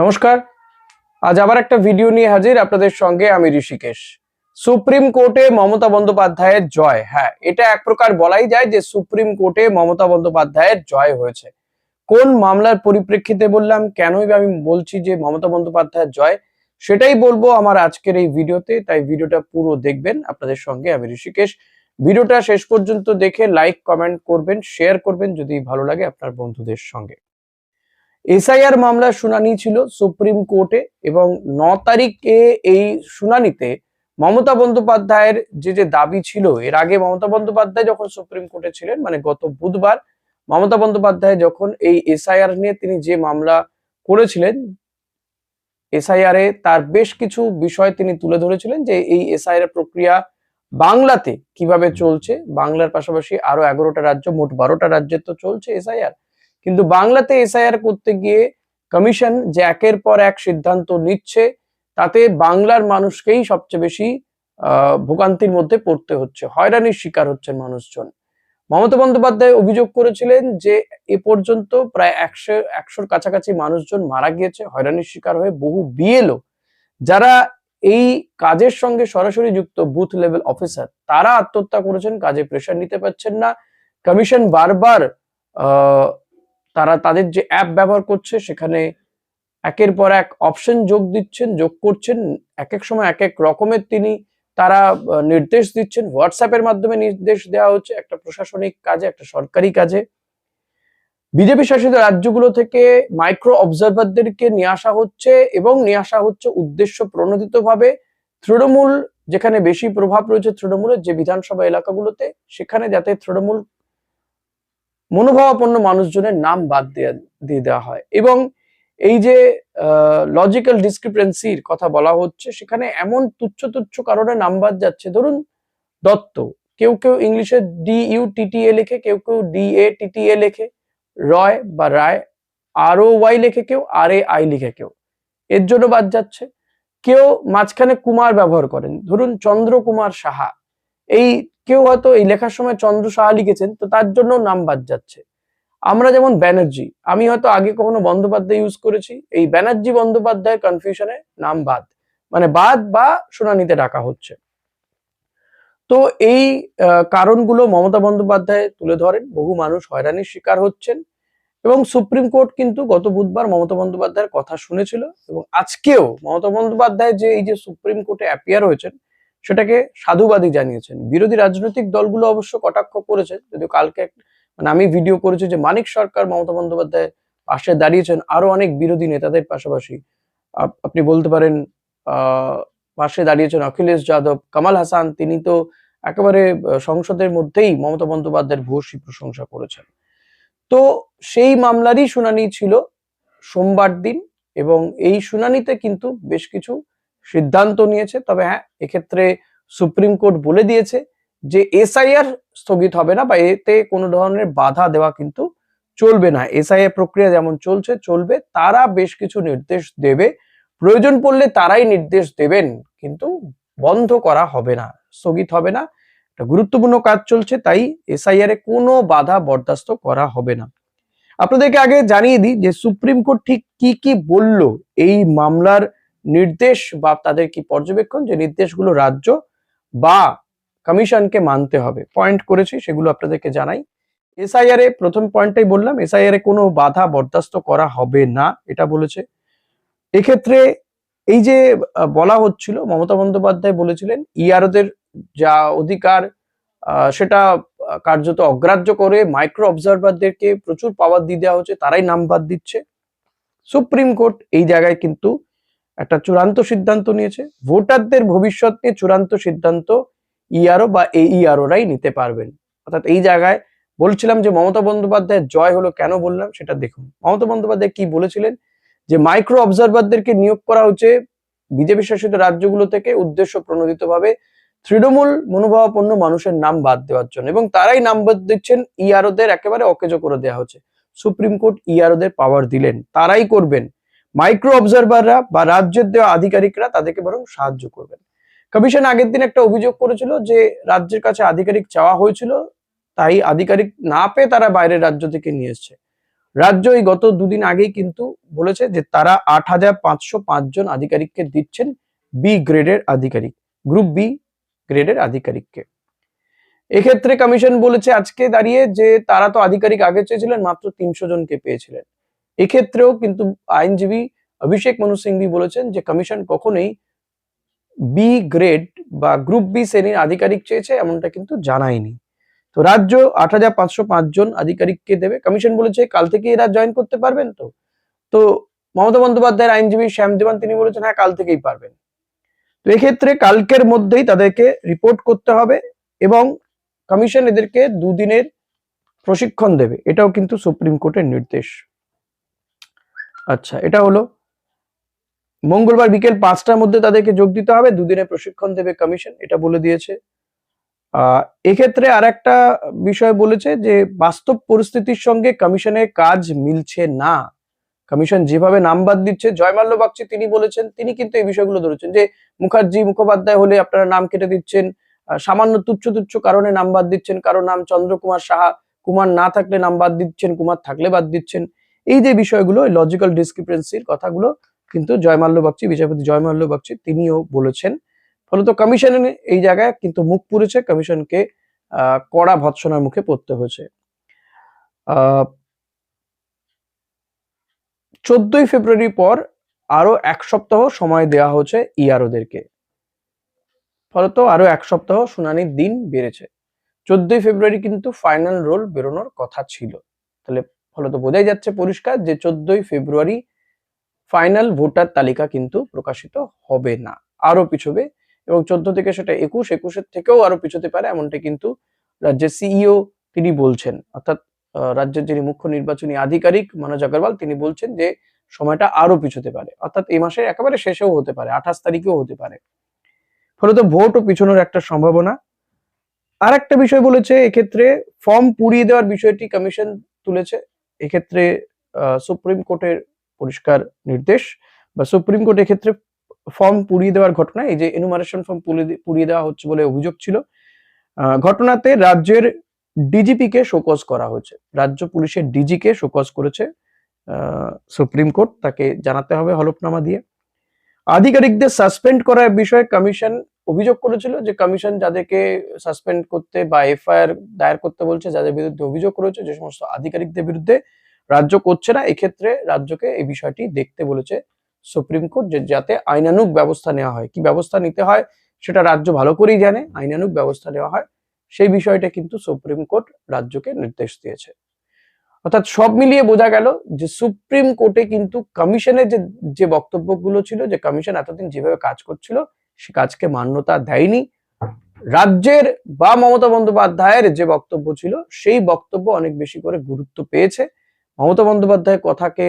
নমস্কার। আজ আবার একটা ভিডিও নিয়ে হাজির আপনাদের সঙ্গে আমি ঋষিকেশ। সুপ্রিম কোর্টে মমতা বন্দ্যোপাধ্যায়ের জয় হ্যাঁ এটা এক প্রকার বলাই যায় যে সুপ্রিম কোর্টে মমতা বন্দ্যোপাধ্যায়ের জয় হয়েছে। কোন মামলার পরিপ্রেক্ষিতে বললাম, কেনই আমি বলছি যে মমতা বন্দ্যোপাধ্যায়ের জয়, সেটাই বলব আমার আজকের এই ভিডিওতে তাই ভিডিওটা পুরো দেখবেন। আপনাদের সঙ্গে আমি ঋষিকেশ। ভিডিওটা শেষ পর্যন্ত দেখে লাইক কমেন্ট করবেন শেয়ার করবেন যদি ভালো লাগে আপনার বন্ধুদের সঙ্গে। এসআইআর মামলার শুনানি ছিল সুপ্রিম কোর্টে এবং ন তারিখে এই শুনানিতে মমতা বন্দ্যোপাধ্যায়ের যে যে দাবি ছিল, এর আগে মমতা বন্দ্যোপাধ্যায় যখন সুপ্রিম কোর্টে ছিলেন মানে গত বুধবার, মমতা বন্দ্যোপাধ্যায় যখন এই এসআইআর নিয়ে তিনি যে মামলা করেছিলেন, এসআইআর এ তার বেশ কিছু বিষয় তিনি তুলে ধরেছিলেন যে এই এসআইআর প্রক্রিয়া বাংলাতে কীভাবে চলছে। বাংলার পাশাপাশি আরও এগারোটা রাজ্য, মোট বারোটা রাজ্যে তো চলছে এসআইআর। কিন্তু বাংলাতে এসআইআর করতে গিয়ে কমিশন যে একের পর এক সিদ্ধান্ত নিচ্ছে, তাতে বাংলার মানুষকেই সবচেয়ে বেশি ভোগান্তির মধ্যে পড়তে হচ্ছে, হয়রানির শিকার হচ্ছেন মানুষজন। মমতা বন্দ্যোপাধ্যায় অভিযোগ করেছিলেন যে এ পর্যন্ত প্রায় একশো, একশোর কাছাকাছি মানুষজন মারা গিয়েছে, হয়রানির শিকার হয়ে বহু বিএলও। যারা এই কাজের সঙ্গে সরাসরি যুক্ত বুথ লেভেল অফিসার, তারা আত্মহত্যা করেছেন, কাজে প্রেশার নিতে পারছেন না। কমিশন বারবার তারা তাদের যে অ্যাপ ব্যবহার করছে, সেখানে একের পর এক অপশন যোগ দিচ্ছেন, যোগ করছেন। এক এক সময় এক এক রকমের তিনি তারা নির্দেশ দিচ্ছেন। হোয়াটসঅ্যাপের মাধ্যমে নির্দেশ দেওয়া হচ্ছে একটা প্রশাসনিক কাজে, একটা সরকারি কাজে। বিজেপি শাসিত রাজ্যগুলো থেকে মাইক্রো অবজারভারদেরকে নিয়ে আসা হচ্ছে এবং নিয়ে আসা হচ্ছে উদ্দেশ্য প্রণোদিত ভাবে তৃণমূল যেখানে বেশি প্রভাব রয়েছে তৃণমূলের যে বিধানসভা এলাকাগুলোতে, সেখানে যাতে তৃণমূল মনোভাবাপন্ন মানুষজনের নাম বাদ দেয়া, দিয়ে দেওয়া হয়। এবং এই যে লজিক্যাল ডিসক্রিপেন্সির কথা বলা হচ্ছে, সেখানে এমন তুচ্ছ তুচ্ছ কারণে নাম বাদ যাচ্ছে। ধরুন, দত্ত। কেউ কেউ ইংলিশে ডি ইউ টিটিএ লেখে, কেউ কেউ ডি এ টিটিএ লেখে। রয় বা রায় আর ও ওয়াই লেখে কেউ আর এ আই লিখে কেউ। এর জন্য বাদ যাচ্ছে। কেউ মাঝখানে কুমার ব্যবহার করেন। ধরুন, চন্দ্রকুমার সাহা। এই কেউ হয়তো এই লেখার সময় চন্দ্র সাহা লিখেছেন, তো তার জন্য নাম বাদ যাচ্ছে। আমরা যেমন ব্যানার্জি, আমি হয়তো আগে কখনো বন্দ্যোপাধ্যায় ইউজ করেছি, এই ব্যানার্জি বন্দ্যোপাধ্যায় কনফিউশনে নাম বাদ মানে বাদ বা শুনানিতে ডাকা হচ্ছে। তো এই কারণগুলো মমতা বন্দ্যোপাধ্যায় তুলে ধরেন, বহু মানুষ হয়রানির শিকার হচ্ছেন এবং সুপ্রিম কোর্ট কিন্তু গত বুধবার মমতা বন্দ্যোপাধ্যায়ের কথা শুনেছিল এবং আজকেও মমতা বন্দ্যোপাধ্যায় যে এই যে সুপ্রিম কোর্টে অ্যাপিয়ার হয়েছেন সেটাকে সাধুবাদী জানিয়েছেন। বিরোধী রাজনৈতিক দলগুলো অবশ্য কটাক্ষ করেছে, যদিও কালকে মানে আমি ভিডিও করেছি যে মানিক সরকার, মমতা বন্দ্যোপাধ্যায় পাশে দাঁড়িয়েছেন, আরও অনেক বিরোধী নেতাদের পাশাপাশি। আপনি বলতে পারেন পাশে দাঁড়িয়েছেন অখিলেশ যাদব, কামাল হাসান, তিনি তো একেবারে সংসদের মধ্যেই মমতা বন্দ্যোপাধ্যায়ের ভূয়সী প্রশংসা করেছেন। তো সেই মামলারই শুনানি ছিল সোমবার দিন এবং এই শুনানিতে কিন্তু বেশ কিছু সিদ্ধান্ত নিয়েছে, তবে হ্যাঁ এক্ষেত্রে সুপ্রিম কোর্ট বলে দিয়েছে যে এসআইআর স্থগিত হবে না বা এতে কোনো ধরনের বাধা দেওয়া কিন্তু চলবে না। এসআইআর প্রক্রিয়া যেমন চলছে, চলবে, তারা বেশ কিছু নির্দেশ দেবে। প্রয়োজন পড়লে তারাই নির্দেশ দেবেন, কিন্তু বন্ধ করা হবে না, স্থগিত হবে না। একটা গুরুত্বপূর্ণ কাজ চলছে, তাই এসআইআর এ কোনো বাধা বরদাস্ত করা হবে না। আপনাদেরকে আগে জানিয়ে দিই যে সুপ্রিম কোর্ট ঠিক কি কি বলল এই মামলার নির্দেশ বা তাদের কি পর্যবেক্ষণ যে নির্দেশগুলো রাজ্য বা কমিশনকে মানতে হবে? পয়েন্ট করেছি, সেগুলো আপনাদেরকে জানাই। এসআইআর এ প্রথম পয়েন্টটাই বললাম এসআইআর এ কোনো বাধা বরদাস্ত করা হবে না, এটা বলেছে। এক্ষেত্রে এই যে বলা হচ্ছিল, মমতা বন্দ্যোপাধ্যায় বলেছিলেন ইয়ারদের যা অধিকার সেটা কার্যত অগ্রাহ্য করে মাইক্রো অবজারভারদেরকে প্রচুর পাওয়ার দিয়ে দেওয়া হচ্ছে, তারাই নাম বাদ দিচ্ছে। সুপ্রিম কোর্ট এই জায়গায় কিন্তু একটা চূড়ান্ত সিদ্ধান্ত নিয়েছে। ভোটারদের ভবিষ্যৎ নিয়ে চূড়ান্ত সিদ্ধান্ত ইআরও বা এইআরওরাই নিতে পারবেন। অর্থাৎ এই জায়গায় বলছিলাম যে মমতা বন্দ্যোপাধ্যায়ের জয় হলো কেন বললাম সেটা দেখুন। মমতা বন্দ্যোপাধ্যায় কি বলেছিলেন? যে মাইক্রো অবজারভারদেরকে নিয়োগ করা হচ্ছে বিজেপি শাসিত রাজ্যগুলো থেকে উদ্দেশ্য প্রণোদিত ভাবে তৃণমূল মনোভাবাপন্ন মানুষের নাম বাদ দেওয়ার জন্য এবং তারাই নাম বাদ দিচ্ছেন ইআরওদের একেবারে অকেজো করে দেওয়া হচ্ছে। সুপ্রিম কোর্ট ইআরওদের পাওয়ার দিলেন। তারাই করবেন। মাইক্রো অবজারভাররা বা রাজ্যের দেওয়া আধিকারিকরা তাদেরকে বরং সাহায্য করবেন। কমিশন আগের দিন একটা অভিযোগ করেছিল যে রাজ্যের কাছে আধিকারিক চাওয়া হয়েছিল, তাই আধিকারিক না পেয়ে তারা বাইরের রাজ্য থেকে নিয়ে এসছে। রাজ্য এই গত দুদিন আগেই কিন্তু বলেছে যে তারা আট হাজার পাঁচশো পাঁচ জন আধিকারিককে দিচ্ছেন বি গ্রেডের আধিকারিক গ্রুপ বি গ্রেডের আধিকারিককে। এক্ষেত্রে কমিশন বলেছে আজকে দাঁড়িয়ে যে তারা তো আধিকারিক আগে চেয়েছিলেন, মাত্র তিনশো জনকে পেয়েছিলেন। এক্ষেত্রেও কিন্তু আইনজীবী অভিষেক মনু সিংভি বলেছেন যে কমিশন কখনোই বি গ্রেড বা গ্রুপ বি শ্রেণির আধিকারিক চেয়েছে এমনটা কিন্তু জানায়নি। তো রাজ্য আট হাজার পাঁচশো জন আধিকারিককে দেবে। কমিশন বলেছে কাল থেকে এরা জয়েন করতে পারবেন তো। তো মমতা বন্দ্যোপাধ্যায়ের আইনজীবী শ্যাম দেবান তিনি বলেছেন হ্যাঁ কাল থেকেই পারবেন। তো এক্ষেত্রে কালকের মধ্যেই তাদেরকে রিপোর্ট করতে হবে এবং কমিশন এদেরকে দুদিনের প্রশিক্ষণ দেবে। এটাও কিন্তু সুপ্রিম কোর্টের নির্দেশ। আচ্ছা এটা হলো মঙ্গলবার বিকেল পাঁচটার মধ্যে তাদেরকে যোগ দিতে হবে, দুদিনের প্রশিক্ষণ দেবে কমিশন, এটা বলে দিয়েছে। এক্ষেত্রে আর একটা বিষয় বলেছে যে, বাস্তব পরিস্থিতির সঙ্গে কমিশনের কাজ মিলছে না। কমিশন যেভাবে নাম্বার দিচ্ছে, জয়মাল্য বাগচি তিনি বলেছেন, তিনি কিন্তু এই বিষয়গুলো ধরেছেন যে, মুখার্জি মুখোপাধ্যায় হলে আপনারা নাম কেটে দিচ্ছেন সামান্য তুচ্ছ তুচ্ছ কারণে নাম বাদ দিচ্ছেন, কারও নাম চন্দ্রকুমার সাহা, কুমার না থাকলে নাম বাদ দিচ্ছেন, কুমার থাকলে বাদ দিচ্ছেন এই যে বিষয়গুলো লজিক্যাল ডিসক্রিপেন্সির কথাগুলো কিন্তু জয়মাল্য বাগচি, বিচারপতি জয়মাল্য বাগচি তিনিও বলেছেন। ফলত কমিশনের এই জায়গায় কিন্তু মুখ পুড়েছে কমিশনকে কড়া ভৎসনার মুখে পড়তে হয়েছে। চোদ্দই ফেব্রুয়ারি পর আরও এক সপ্তাহ সময় দেওয়া হচ্ছে ইআরওদেরকে ফলত আরও এক সপ্তাহ শুনানির দিন বেড়েছে। চোদ্দই ফেব্রুয়ারি কিন্তু ফাইনাল রোল বেরোনোর কথা ছিল। তাহলে ফলত বোঝাই যাচ্ছে পরিষ্কার যে চোদ্দই ফেব্রুয়ারি ফাইনাল ভোটার তালিকা কিন্তু প্রকাশিত হবে না আরও পিছবে এবং চোদ্দ থেকে সেটা একুশ, একুশের থেকেও আরও পিছতে পারে এমনটা কিন্তু রাজ্যের সিইও তিনি বলছেন। অর্থাৎ রাজ্যের যিনি মুখ্য নির্বাচনী আধিকারিক মনোজ আগরওয়াল তিনি বলছেন যে সময়টা আরও পিছতে পারে, অর্থাৎ এই মাসের একেবারে শেষেও হতে পারে, আঠাশ তারিখেও হতে পারে। ফলত ভোটও পিছনোর একটা সম্ভাবনা। আর একটা বিষয় বলেছে, এক্ষেত্রে ফর্ম পুড়িয়ে দেওয়ার বিষয়টি কমিশন তুলেছে। এক্ষেত্রে সুপ্রিম কোর্টের পরিষ্কার নির্দেশ বা সুপ্রিম কোর্ট এক্ষেত্রে ফর্ম পুড়িয়ে দেওয়ার ঘটনা, এই যে এনুমারেশন ফর্ম পুড়িয়ে দেওয়া হচ্ছে বলে অভিযোগ ছিল ঘটনাতে রাজ্যের ডিজিপি কে শোকজ করা হয়েছে। রাজ্য পুলিশের ডিজি কে শোকজ করেছে সুপ্রিম কোর্ট। তাকে জানাতে হবে হলফনামা দিয়ে। আধিকারিকদের সাসপেন্ড করার বিষয়ে কমিশন অভিযোগ করেছিল যে কমিশন যাদেরকে সাসপেন্ড করতে বা এফআইআর দায়ের করতে বলছে, যাদের বিরুদ্ধে অভিযোগ করেছে যে সমস্ত আধিকারিকদের বিরুদ্ধে রাজ্য করছে না, এক্ষেত্রে রাজ্যকে এই বিষয়টি দেখতে বলেছে সুপ্রিম কোর্ট যে যাতে আইনানুক ব্যবস্থা নেওয়া হয়। কি ব্যবস্থা নিতে হয় সেটা রাজ্য ভালো করেই জানে, আইনানুগ ব্যবস্থা নেওয়া হয়। সেই বিষয়টা কিন্তু সুপ্রিম কোর্ট রাজ্যকে নির্দেশ দিয়েছে। অর্থাৎ সব মিলিয়ে বোঝা গেল যে সুপ্রিম কোর্টে কিন্তু কমিশনের যে যে বক্তব্যগুলো ছিল, যে কমিশন এতদিন যেভাবে কাজ করছিল সে কাজকে মান্যতা দেয়নি। রাজ্যের বা মমতা বন্দ্যোপাধ্যায়ের যে বক্তব্য ছিল, সেই বক্তব্য অনেক বেশি করে গুরুত্ব পেয়েছে। মমতা বন্দ্যোপাধ্যায়ের কথাকে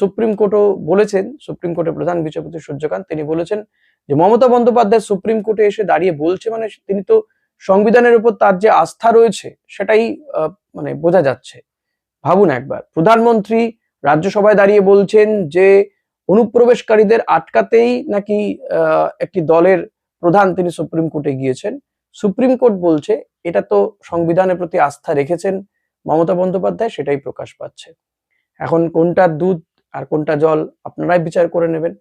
সুপ্রিম কোর্টও বলেছেন, সুপ্রিম কোর্টের প্রধান বিচারপতি সূর্যকান্ত, তিনি বলেছেন যে মমতা বন্দ্যোপাধ্যায় সুপ্রিম কোর্টে এসে দাঁড়িয়ে বলছে মানে তিনি তো সংবিধানের উপর তার যে আস্থা রয়েছে, সেটাই মানে বোঝা যাচ্ছে। ভাবুন একবার, প্রধানমন্ত্রী রাজ্যসভায় দাঁড়িয়ে বলছেন যে অনুপ্রবেশকারীদের আটকাতেই নাকি একটি দলের প্রধান তিনি সুপ্রিম কোর্টে গিয়েছেন। সুপ্রিম কোর্ট বলছে, এটা তো সংবিধানের প্রতি আস্থা রেখেছেন মমতা বন্দ্যোপাধ্যায়, সেটাই প্রকাশ পাচ্ছে। এখন কোনটা দুধ আর কোনটা জল, আপনারাই বিচার করে নেবেন।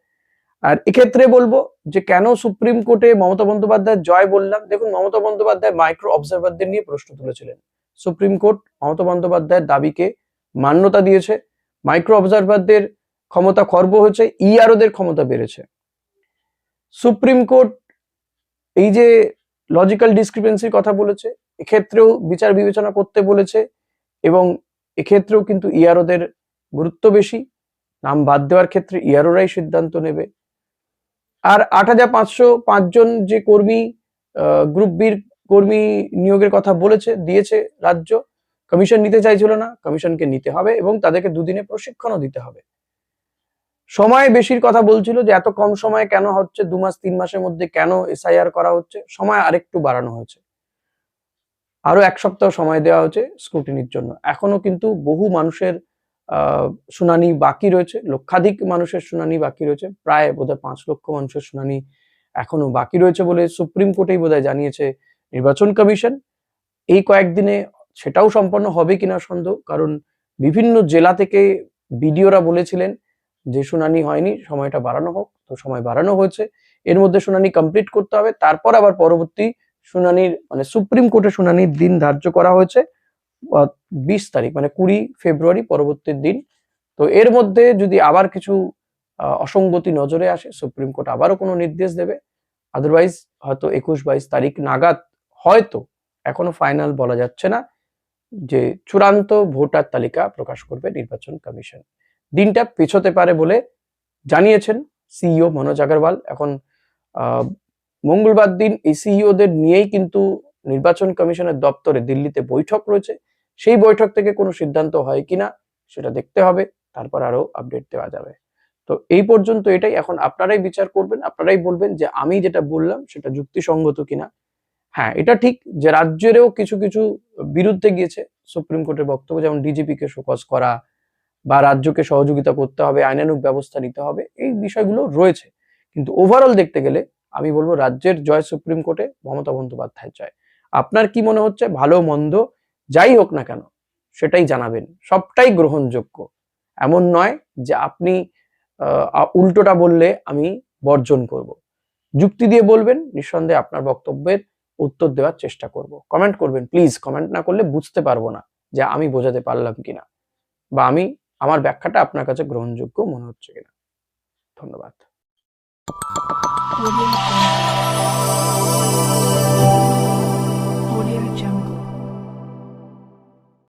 আর এক্ষেত্রে বলব যে, কেন সুপ্রিম কোর্টে মমতা বন্দ্যোপাধ্যায় জয় বললাম? দেখুন, মমতা বন্দ্যোপাধ্যায় মাইক্রো অবজারভারদের নিয়ে প্রশ্ন তুলেছিলেন। সুপ্রিম কোর্ট মমতা বন্দ্যোপাধ্যায়ের দাবিকে মান্যতা দিয়েছে। মাইক্রো অবজারভারদের ক্ষমতা খর্ব হয়েছে ইআরওদের ক্ষমতা বেড়েছে। সুপ্রিম কোর্ট এই যে লজিক্যাল ডিসক্রিপেন্সির কথা বলেছে, এক্ষেত্রেও বিচার বিবেচনা করতে বলেছে এবং এক্ষেত্রেও কিন্তু ইআরওদের গুরুত্ব বেশি। নাম বাদ দেওয়ার ক্ষেত্রে ইআরওরাই সিদ্ধান্ত নেবে। আর আট হাজার পাঁচশো পাঁচজন যে কর্মী গ্রুপ বির কর্মী নিয়োগের কথা বলেছে, দিয়েছে রাজ্য কমিশন নিতে চাইছিল না কমিশনকে নিতে হবে এবং তাদেরকে দুদিনে প্রশিক্ষণও দিতে হবে। সময় বেশির কথা বলছিল যে, এত কম সময়ে কেন হচ্ছে? দু মাস, তিন মাসের মধ্যে কেন এসআইআর করা হচ্ছে? সময় আরেকটু বাড়ানো হয়েছে। আরও এক সপ্তাহ সময় দেওয়া হয়েছে স্ক্রুটিনির জন্য। এখনও কিন্তু বহু মানুষের শুনানি বাকি রয়েছে। লক্ষাধিক মানুষের শুনানি বাকি রয়েছে। প্রায় বোধহয় পাঁচ লক্ষ মানুষের শুনানি এখনও বাকি রয়েছে বলে সুপ্রিম কোর্টেই বোধহয় জানিয়েছে নির্বাচন কমিশন। এই কয়েকদিনে সেটাও সম্পন্ন হবে কিনা সন্দেহ, কারণ বিভিন্ন জেলা থেকে বিডিওরা বলেছিলেন যে শুনানি হয়নি, সময়টা বাড়ানো হোক। তো সময় বাড়ানো হয়েছে। এর মধ্যে শুনানি কমপ্লিট করতে হবে। তারপর আবার পরবর্তী শুনানির মানে সুপ্রিম কোর্টে শুনানির দিন ধার্য করা হয়েছে বিশ তারিখ মানে কুড়ি ফেব্রুয়ারি পরবর্তী দিন। তো এর মধ্যে যদি আবার কিছু অসঙ্গতি নজরে আসে, সুপ্রিম কোর্ট আবারও কোনো নির্দেশ দেবে। আদারওয়াইজ হয়তো একুশ বাইশ তারিখ নাগাদ হয়তো এখনও ফাইনাল বলা যাচ্ছে না যে চূড়ান্ত ভোটার তালিকা প্রকাশ করবে নির্বাচন কমিশন। দিনটা পেছোতে পারে বলে জানিয়েছেন সিইও মনোজ আগরওয়াল। এখন মঙ্গলবার দিন এই সিইওদের নিয়েই কিন্তু নির্বাচন কমিশনের দপ্তরে দিল্লিতে বৈঠক রয়েছে। সেই বৈঠক থেকে কোনো সিদ্ধান্ত হয় কিনা সেটা দেখতে হবে। তারপর আরও আপডেট দেওয়া যাবে। তো এই পর্যন্ত এটাই। এখন আপনারাই বিচার করবেন, আপনারাই বলবেন যে আমি যেটা বললাম সেটা যুক্তিসঙ্গত কিনা। হ্যাঁ এটা ঠিক যে রাজ্যেরও কিছু কিছু বিরুদ্ধে গিয়েছে। সুপ্রিম কোর্টের বক্তব্য যেমন ডিজিপি কে করা বা রাজ্যকে সহযোগিতা করতে হবে আইনানুক ব্যবস্থা নিতে হবে, এই বিষয়গুলো রয়েছে। কিন্তু ওভারঅল দেখতে গেলে আমি বলব রাজ্যের জয় সুপ্রিম কোর্টে মমতা বন্দ্যোপাধ্যায় জয় আপনার কি মনে হচ্ছে? ভালো মন্দ যাই হোক না কেন, সেটাই জানাবেন। সবটাই গ্রহণযোগ্য। এমন নয় যে আপনি উল্টোটা বললে আমি বর্জন করব। যুক্তি দিয়ে বলবেন, নিঃসন্দেহে আপনার বক্তব্যের উত্তর দেওয়ার চেষ্টা করব। কমেন্ট করবেন প্লিজ কমেন্ট না করলে বুঝতে পারব না যে আমি বোঝাতে পারলাম কিনা। বা আমি আমার ব্যাখ্যাটা আপনার কাছে গ্রহণযোগ্য মনে হচ্ছে কিনা ধন্যবাদ.